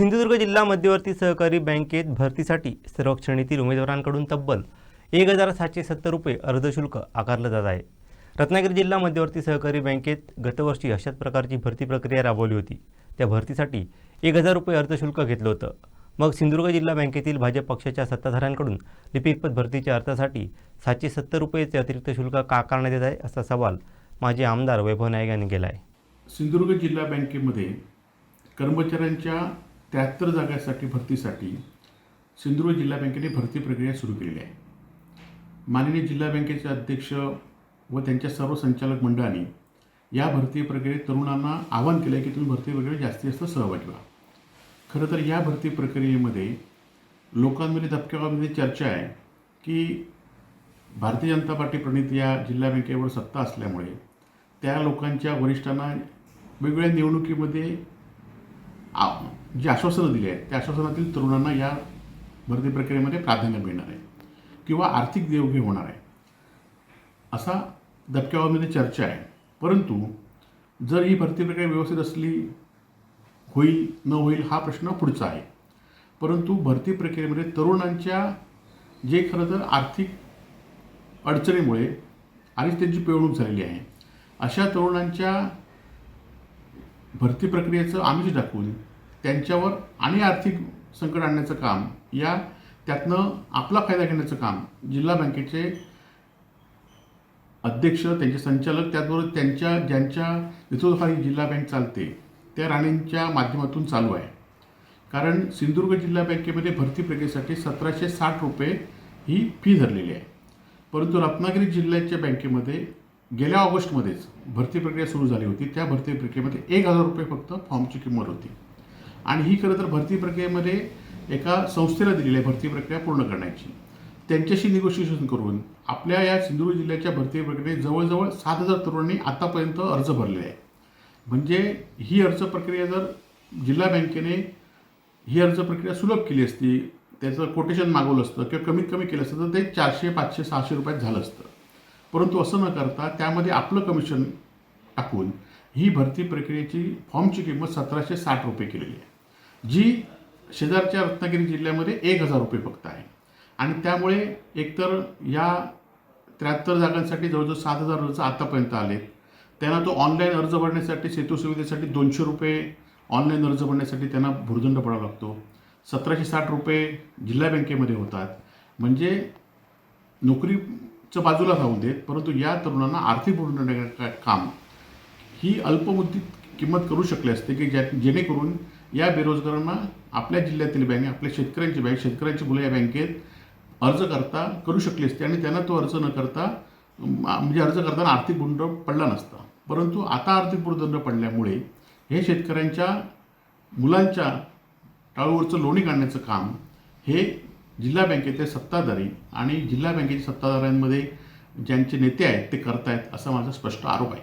सिंधुदुर्ग जिल्हा मध्यवर्ती सहकारी बँकेत भरतीसाठी सर्व श्रेणीतील उमेदवारांकडून तब्बल एक हजार सातशे सत्तर रुपये अर्धशुल्क आकारलं जात आहे. रत्नागिरी जिल्हा मध्यवर्ती सहकारी बँकेत गतवर्षी अशाच प्रकारची भरती प्रक्रिया राबवली होती. त्या भरतीसाठी एक हजार रुपये अर्धशुल्क घेतलं होतं. मग सिंधुदुर्ग जिल्हा बँकेतील भाजप पक्षाच्या सत्ताधाऱ्यांकडून लिपिकपत भरतीच्या अर्थासाठी सातशे सत्तर रुपयेचे अतिरिक्त शुल्क का आकारण्यात येत आहे असा सवाल माजी आमदार वैभव नाईक यांनी केला आहे सिंधुदुर्ग जिल्हा बँकेमध्ये कर्मचाऱ्यांच्या त्र्याहत्तर जागांसाठी भरतीसाठी सिंधुदुर्ग जिल्हा बँकेने भरती प्रक्रिया सुरू केलेली आहे. माननीय जिल्हा बँकेचे अध्यक्ष व त्यांच्या सर्व संचालक मंडळाने या भरती प्रक्रियेत तरुणांना आवाहन केलं आहे की तुम्ही भरती प्रक्रियेत जास्तीत जास्त सहभागी व्हा. खरं तर या भरती प्रक्रियेमध्ये लोकांमध्ये धबक्यामध्ये चर्चा आहे की भारतीय जनता पार्टी प्रणित या जिल्हा बँकेवर सत्ता असल्यामुळे त्या लोकांच्या वरिष्ठांना वेगवेगळ्या निवडणुकीमध्ये आ जी आश्वासनं दिली आहेत त्या आश्वासनातील तरुणांना या भरती प्रक्रियेमध्ये प्राधान्य मिळणार आहे किंवा आर्थिक देवघे होणार आहे. असा दबक्यावामध्ये चर्चा आहे. परंतु जर ही भरती प्रक्रिया व्यवस्थित असली होईल न होईल हा प्रश्न पुढचा आहे. परंतु भरती प्रक्रियेमध्ये तरुणांच्या जे खरं तर आर्थिक अडचणीमुळे आणि त्यांची पिळवणूक झालेली आहे अशा तरुणांच्या भरती प्रक्रियेचं आमिष टाकून त्यांच्यावर आणि आर्थिक संकट आणण्याचं काम या त्यातनं आपला फायदा घेण्याचं काम जिल्हा बँकेचे अध्यक्ष त्यांचे संचालक त्याचबरोबर त्यांच्या ज्यांच्या नेतृत्वाखाली जिल्हा बँक चालते त्या राणींच्या माध्यमातून चालू आहे. कारण सिंधुदुर्ग जिल्हा बँकेमध्ये भरती प्रक्रियेसाठी सतराशे साठ रुपये ही फी धरलेली आहे. परंतु रत्नागिरी जिल्ह्याच्या बँकेमध्ये गेल्या ऑगस्टमध्येच भरती प्रक्रिया सुरू झाली होती. त्या भरती प्रक्रियेमध्ये एक हजार रुपये फक्त फॉर्मची किंमत होती. आणि ही खरं तर भरती प्रक्रियेमध्ये एका संस्थेला दिलेली आहे भरती प्रक्रिया पूर्ण करण्याची. त्यांच्याशी निगोशिएशन करून आपल्या या सिंधुदुर्ग जिल्ह्याच्या भरती प्रक्रियेत जवळजवळ सात हजार तरुणांनी आतापर्यंत अर्ज भरलेले आहे म्हणजे ही अर्ज प्रक्रिया जर जिल्हा बँकेने ही अर्ज प्रक्रिया सुलभ केली असती त्याचं कोटेशन मागवलं असतं किंवा कमीत कमी केलं असतं तर ते चारशे पाचशे सहाशे रुपयात झालं असतं. परंतु असं न करता त्यामध्ये आपलं कमिशन टाकून ही भरती प्रक्रियेची फॉर्मची किंमत सतराशे साठ रुपये केलेली आहे. जी शेजारच्या रत्नागिरी जिल्ह्यामध्ये एक हजार रुपये फक्त आहे. आणि त्यामुळे एकतर या त्र्याहत्तर जागांसाठी जवळजवळ सात हजार अर्ज आतापर्यंत आले त्यांना तो ऑनलाईन अर्ज भरण्यासाठी सेतू सुविधेसाठी दोनशे रुपये ऑनलाईन अर्ज भरण्यासाठी त्यांना भुर्दंड पडावा लागतो. सतराशे साठ रुपये जिल्हा बँकेमध्ये होतात. म्हणजे नोकरीचं बाजूला राहून देत परंतु या तरुणांना आर्थिक भुर्दंड काम ही अल्पमुदतीत किंमत करू शकले असते की ज्या जेणेकरून या बेरोजगारांना आपल्या जिल्ह्यातील बँक आपल्या शेतकऱ्यांची बँक शेतकऱ्यांची मुलं या बँकेत अर्ज करता करू शकली असते आणि त्यांना तो अर्ज न करता म्हणजे अर्ज करताना आर्थिक गुंड पडला नसता. परंतु आता आर्थिक भूर्दंड पडल्यामुळे हे शेतकऱ्यांच्या मुलांच्या टाळूवरचं लोणी काढण्याचं काम हे जिल्हा बँकेचे सत्ताधारी आणि जिल्हा बँकेच्या सत्ताधाऱ्यांमध्ये ज्यांचे नेते आहेत ते करतायत असा माझा स्पष्ट आरोप आहे.